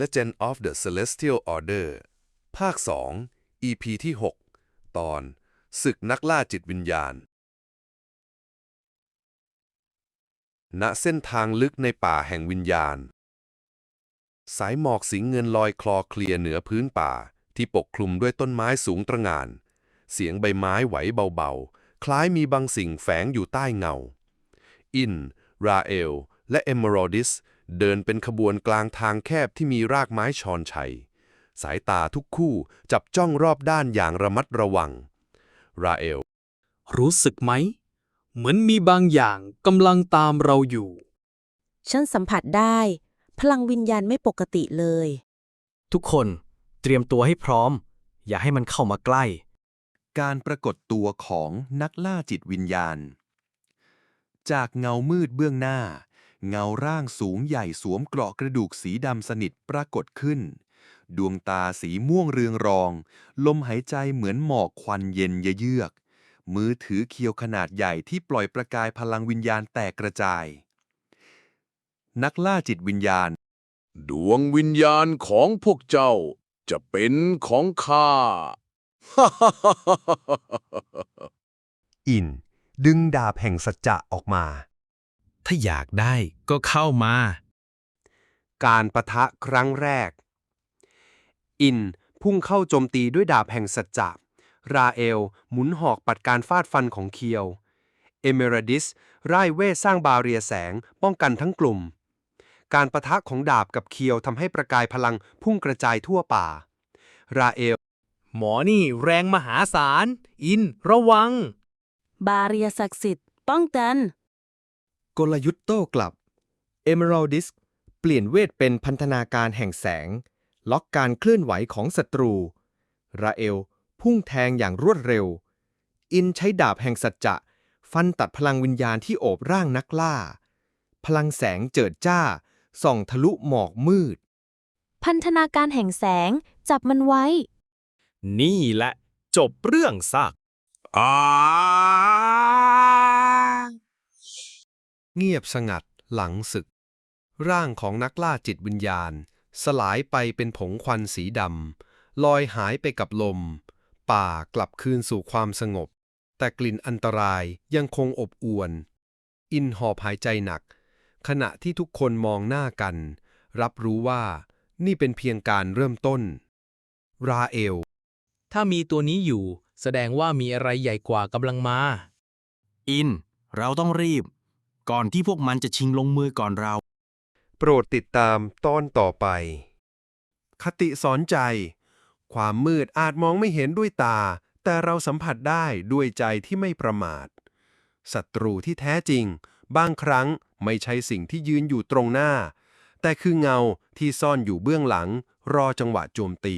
Legend of the Celestial Order ภาค 2 EP ที่ 6 ตอน ศึกนักล่าจิตวิญญาณ ณ เส้นทางลึกในป่าแห่งวิญญาณ สายหมอกสีเงินลอยคลอเคลียเหนือพื้นป่าที่ปกคลุมด้วยต้นไม้สูงตระหง่าน เสียงใบไม้ไหวเบาๆ คล้ายมีบางสิ่งแฝงอยู่ใต้เงา อิน ราเอล และเอมเมอรดิส เดินเป็นขบวนกลางทางแคบที่มีรากไม้ชอนชัย สายตาทุกคู่จับจ้องรอบด้านอย่างระมัดระวัง ราเอล รู้สึกไหม เหมือนมีบางอย่างกำลังตามเราอยู่ ฉันสัมผัสได้ พลังวิญญาณไม่ปกติเลย ทุกคนเตรียมตัวให้พร้อม อย่าให้มันเข้ามาใกล้ การปรากฏตัวของนักล่าจิตวิญญาณ จากเงามืดเบื้องหน้า เงาร่างสูงใหญ่สวมเกราะกระดูกสีดำสนิทปรากฏขึ้น ดวงตาสีม่วงเรืองรอง ลมหายใจเหมือนหมอกควันเย็นเยือก มือถือเคียวขนาดใหญ่ที่ปล่อยประกายพลังวิญญาณแตกกระจาย นักล่าจิตวิญญาณ ดวงวิญญาณของพวกเจ้าจะเป็นของข้า อิน ดึงดาบแห่งสัจจะออกมา ถ้าอยากได้ก็เข้ามา การประทะครั้งแรก อินพุ่งเข้าโจมตีด้วยดาบแห่งสัจจะ ราเอล หมุนหอกปัดการฟาดฟันของเคียว เอเมราดิสร่ายเวทสร้างบาเรียแสงป้องกันทั้งกลุ่ม การประทะของดาบกับเคียวทำให้ประกายพลังพุ่งกระจายทั่วป่า ราเอล หมอนี่แรงมหาศาล อินระวัง บาเรียศักดิ์สิทธิ์ป้องกัน กลยุทธ์โต้กลับ Emeraldis เปลี่ยนเวทเป็นพันธนาการแห่งแสง ล็อกการเคลื่อนไหวของศัตรู ราเอล พุ่งแทงอย่างรวดเร็ว อินใช้ดาบแห่งสัจจะ ฟันตัดพลังวิญญาณที่โอบร่างนักล่า พลังแสงเจิดจ้า ส่องทะลุหมอกมืด พันธนาการแห่งแสงจับมันไว้ นี่แหละ จบเรื่องสัก เงียบสงัดหลังศึก ร่างของนักล่าจิตวิญญาณ สลายไปเป็นผงควันสีดำลอยหายไปกับลม ป่ากลับคืนสู่ความสงบ แต่กลิ่นอันตรายยังคงอบอวน อินหอบหายใจหนัก ขณะที่ทุกคนมองหน้ากัน รับรู้ว่านี่เป็นเพียงการเริ่มต้น ราเอล ถ้ามีตัวนี้อยู่ แสดงว่ามีอะไรใหญ่กว่ากำลังมา อิน เราต้องรีบ ก่อนที่พวกมันจะชิงลงมือก่อนเรา โปรดติดตามตอนต่อไป คติสอนใจ ความมืดอาจมองไม่เห็นด้วยตา แต่เราสัมผัสได้ด้วยใจที่ไม่ประมาทศัตรูที่แท้จริง บางครั้งไม่ใช่สิ่งที่ยืนอยู่ตรงหน้า แต่คือเงาที่ซ่อนอยู่เบื้องหลัง รอจังหวะโจมตี